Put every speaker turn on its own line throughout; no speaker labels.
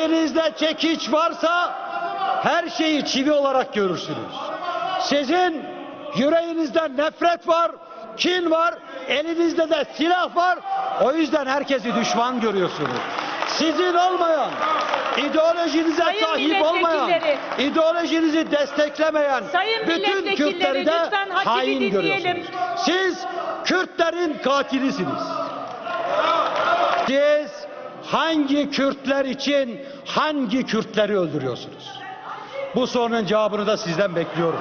Elinizde çekiç varsa her şeyi çivi olarak görürsünüz. Sizin yüreğinizde nefret var, kin var, elinizde de silah var. O yüzden herkesi düşman görüyorsunuz. Sizin olmayan, ideolojinize
Sayın
sahip olmayan, ideolojinizi desteklemeyen
Sayın
bütün Kürtleri de hain
dinleyelim.
görüyorsunuz. Siz Kürtlerin katilisiniz. Siz hangi Kürtler için hangi Kürtleri öldürüyorsunuz? Bu sorunun cevabını da sizden bekliyorum.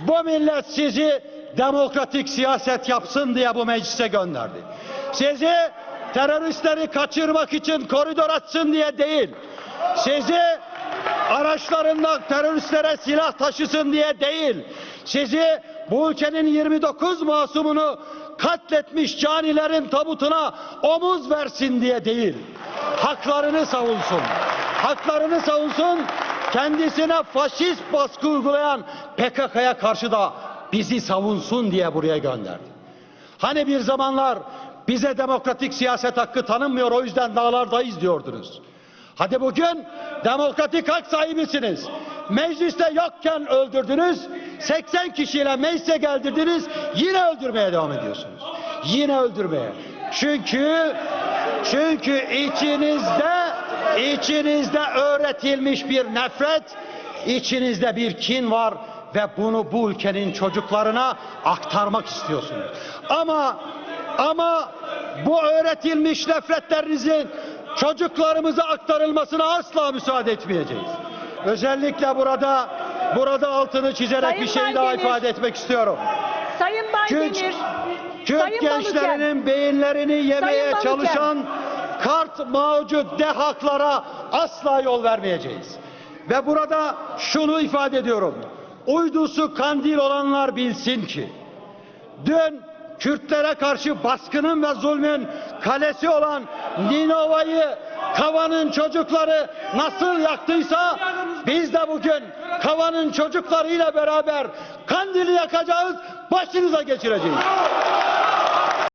Bu millet sizi demokratik siyaset yapsın diye bu meclise gönderdi. Sizi teröristleri kaçırmak için koridor açsın diye değil. Sizi araçlarında teröristlere silah taşısın diye değil. Sizi bu ülkenin 29 masumunu katletmiş canilerin tabutuna omuz versin diye değil. Haklarını savunsun. Haklarını savunsun. Kendisine faşist baskı uygulayan PKK'ya karşı da bizi savunsun diye buraya gönderdi. Hani bir zamanlar bize demokratik siyaset hakkı tanınmıyor o yüzden dağlardayız diyordunuz. Hadi bugün demokratik hak sahibisiniz. Mecliste yokken öldürdünüz. 80 kişiyle meclise geldirdiniz. Yine öldürmeye devam ediyorsunuz. Yine öldürmeye. Çünkü çünkü içinizde içinizde öğretilmiş bir nefret, içinizde bir kin var ve bunu bu ülkenin çocuklarına aktarmak istiyorsunuz. Ama ama bu öğretilmiş nefretlerinizin çocuklarımıza aktarılmasına asla müsaade etmeyeceğiz. Özellikle burada burada altını çizerek
Sayın
bir şey daha
Baydemir.
ifade etmek istiyorum.
Sayın Baydemir,
Kürt
Sayın
gençlerinin beyinlerini yemeye
Balıken.
çalışan kart mağcup dehaklara asla yol vermeyeceğiz. Ve burada şunu ifade ediyorum. Uydusu kandil olanlar bilsin ki dün Kürtlere karşı baskının ve zulmün kalesi olan Ninova'yı Kava'nın çocukları nasıl yaktıysa biz de bugün Kava'nın çocuklarıyla beraber Kandil'i yakacağız, başınıza geçireceğiz.